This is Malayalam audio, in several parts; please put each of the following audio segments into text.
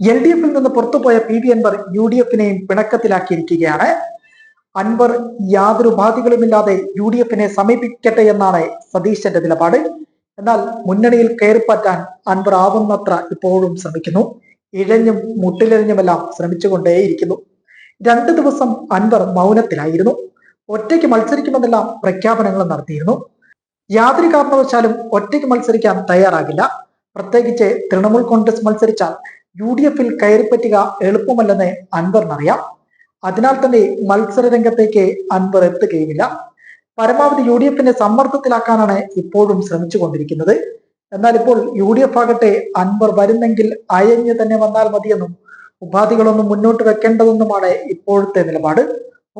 എൽ ഡി എഫിൽ നിന്ന് പുറത്തുപോയ P V Anvar U D എഫിനെയും പിണക്കത്തിലാക്കിയിരിക്കുകയാണ്. അൻവർ യാതൊരു ഉപാധികളുമില്ലാതെ യു ഡി എഫിനെ സമീപിക്കട്ടെ എന്നാണ് സതീശന്റെ നിലപാട്. എന്നാൽ മുന്നണിയിൽ കയറിപ്പറ്റാൻ അൻവർ ആവുന്നത്ര ഇപ്പോഴും ശ്രമിക്കുന്നു. ഇഴഞ്ഞും മുട്ടിലെറിഞ്ഞുമെല്ലാം ശ്രമിച്ചുകൊണ്ടേയിരിക്കുന്നു. രണ്ടു ദിവസം അൻവർ മൗനത്തിലായിരുന്നു. ഒറ്റയ്ക്ക് മത്സരിക്കുമെന്നെല്ലാം പ്രഖ്യാപനങ്ങൾ നടത്തിയിരുന്നു. യാതൊരു കാരണവശാലും ഒറ്റയ്ക്ക് മത്സരിക്കാൻ തയ്യാറാകില്ല. പ്രത്യേകിച്ച് തൃണമൂൽ കോൺഗ്രസ് മത്സരിച്ചാൽ യു ഡി എഫിൽ കയറിപ്പറ്റുക എളുപ്പമല്ലെന്ന് അൻവറിനറിയാം. അതിനാൽ തന്നെ മത്സര രംഗത്തേക്ക് അൻവർ എത്തുകയുമില്ല. പരമാവധി യു ഡി എഫിനെ സമ്മർദ്ദത്തിലാക്കാനാണ് ഇപ്പോഴും ശ്രമിച്ചുകൊണ്ടിരിക്കുന്നത്. എന്നാൽ ഇപ്പോൾ യു ഡി എഫ് ആകട്ടെ അൻവർ വരുന്നെങ്കിൽ അയഞ്ഞു തന്നെ വന്നാൽ മതിയെന്നും ഉപാധികളൊന്നും മുന്നോട്ട് വെക്കേണ്ടതെന്നുമാണ് ഇപ്പോഴത്തെ നിലപാട്.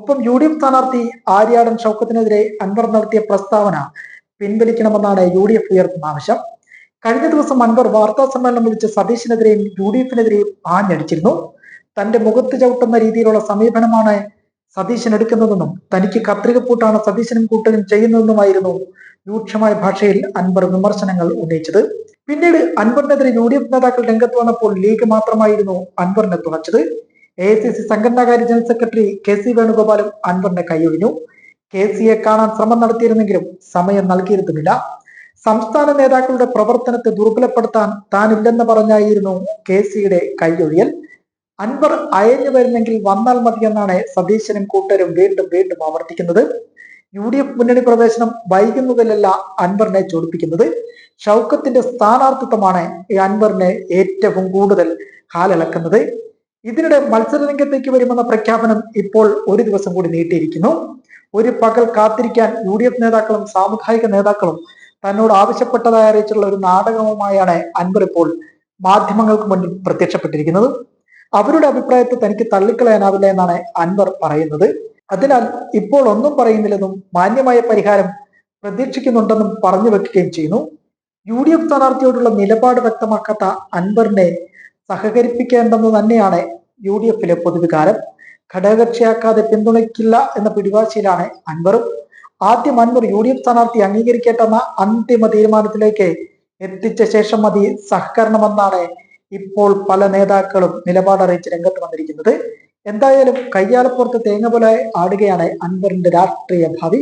ഒപ്പം യു ഡി എഫ് സ്ഥാനാർത്ഥി ആര്യാടൻ ഷൗക്കത്തിനെതിരെ അൻവർ നടത്തിയ പ്രസ്താവന പിൻവലിക്കണമെന്നാണ് യു ഡി എഫ് ഉയർത്തുന്ന ആവശ്യം. കഴിഞ്ഞ ദിവസം അൻവർ വാർത്താ സമ്മേളനം വിളിച്ച് സതീഷിനെതിരെയും യു ഡി എഫിനെതിരെയും ആഞ്ഞടിച്ചിരുന്നു. തന്റെ മുഖത്ത് ചവിട്ടുന്ന രീതിയിലുള്ള സമീപനമാണ് സതീശൻ എടുക്കുന്നതെന്നും തനിക്ക് കത്രികപ്പൂട്ടാണ് സതീശനും കൂട്ടനും ചെയ്യുന്നതെന്നുമായിരുന്നു രൂക്ഷമായ ഭാഷയിൽ അൻവർ വിമർശനങ്ങൾ ഉന്നയിച്ചത്. പിന്നീട് അൻവറിനെതിരെ യു ഡി എഫ് നേതാക്കൾ രംഗത്ത് വന്നപ്പോൾ ലീഗ് മാത്രമായിരുന്നു അൻവറിനെ തുണച്ചത് എ ഐ സി സി സംഘടനാകാര്യ ജനറൽ സെക്രട്ടറി കെ സി വേണുഗോപാലും അൻവറിനെ കൈയൊഴിഞ്ഞു. കെ സിയെ കാണാൻ ശ്രമം നടത്തിയിരുന്നെങ്കിലും സമയം നൽകിയിരുന്നുമില്ല സംസ്ഥാന നേതാക്കളുടെ പ്രവർത്തനത്തെ ദുർബലപ്പെടുത്താൻ താനില്ലെന്ന് പറഞ്ഞായിരുന്നു കെ സിയുടെ കൈയൊഴിയൽ. അൻവർ അയഞ്ഞു വരുന്നെങ്കിൽ വന്നാൽ മതിയെന്നാണ് സതീശനും കൂട്ടരും വീണ്ടും വീണ്ടും ആവർത്തിക്കുന്നത്. യു ഡി എഫ് മുന്നണി പ്രവേശനം വൈകുന്നതിലല്ല അൻവറിനെ ചൊടിപ്പിക്കുന്നത്. ഷൗക്കത്തിന്റെ സ്ഥാനാർത്ഥിത്വമാണ് ഈ അൻവറിനെ ഏറ്റവും കൂടുതൽ ഹാലിളക്കുന്നത്. ഇതിനിടെ മത്സരരംഗത്തേക്ക് വരുമെന്ന പ്രഖ്യാപനം ഇപ്പോൾ ഒരു ദിവസം കൂടി നീട്ടിയിരിക്കുന്നു. ഒരു പകൽ കാത്തിരിക്കാൻ യു നേതാക്കളും സാമുദായിക നേതാക്കളും തന്നോട് ആവശ്യപ്പെട്ടതായി അറിയിച്ചുള്ള ഒരു നാടകവുമായാണ് അൻവർ ഇപ്പോൾ മാധ്യമങ്ങൾക്ക് മുന്നിൽ പ്രത്യക്ഷപ്പെട്ടിരിക്കുന്നത്. അവരുടെ അഭിപ്രായത്തെ തനിക്ക് തള്ളിക്കളയാനാവില്ല എന്നാണ് അൻവർ പറയുന്നത്. അതിനാൽ ഇപ്പോൾ ഒന്നും പറയുന്നില്ലെന്നും മാന്യമായ പരിഹാരം പ്രതീക്ഷിക്കുന്നുണ്ടെന്നും പറഞ്ഞു വെക്കുകയും ചെയ്യുന്നു. യു ഡി എഫ് സ്ഥാനാർത്ഥിയോടുള്ള നിലപാട് വ്യക്തമാക്കാത്ത അൻവറിനെ സഹകരിപ്പിക്കേണ്ടെന്ന് തന്നെയാണ് യു ഡി എഫിലെ പൊതുവികാരം. ഘടകകക്ഷിയാക്കാതെ പിന്തുണയ്ക്കില്ല എന്ന പിടിവാശിയിലാണ് അൻവറും. ആദ്യം അൻവർ യു ഡി എഫ് സ്ഥാനാർത്ഥി അംഗീകരിക്കട്ടെന്ന അന്തിമ തീരുമാനത്തിലേക്ക് എത്തിച്ച ശേഷം മതി സഹകരണമെന്നാണ് ഇപ്പോൾ പല നേതാക്കളും നിലപാടറിയിച്ച് രംഗത്ത് വന്നിരിക്കുന്നത്. എന്തായാലും കയ്യാലപ്പുറത്ത് തേങ്ങ പോലെ ആടുകയാണ് അൻവറിന്റെ രാഷ്ട്രീയ ഭാവി.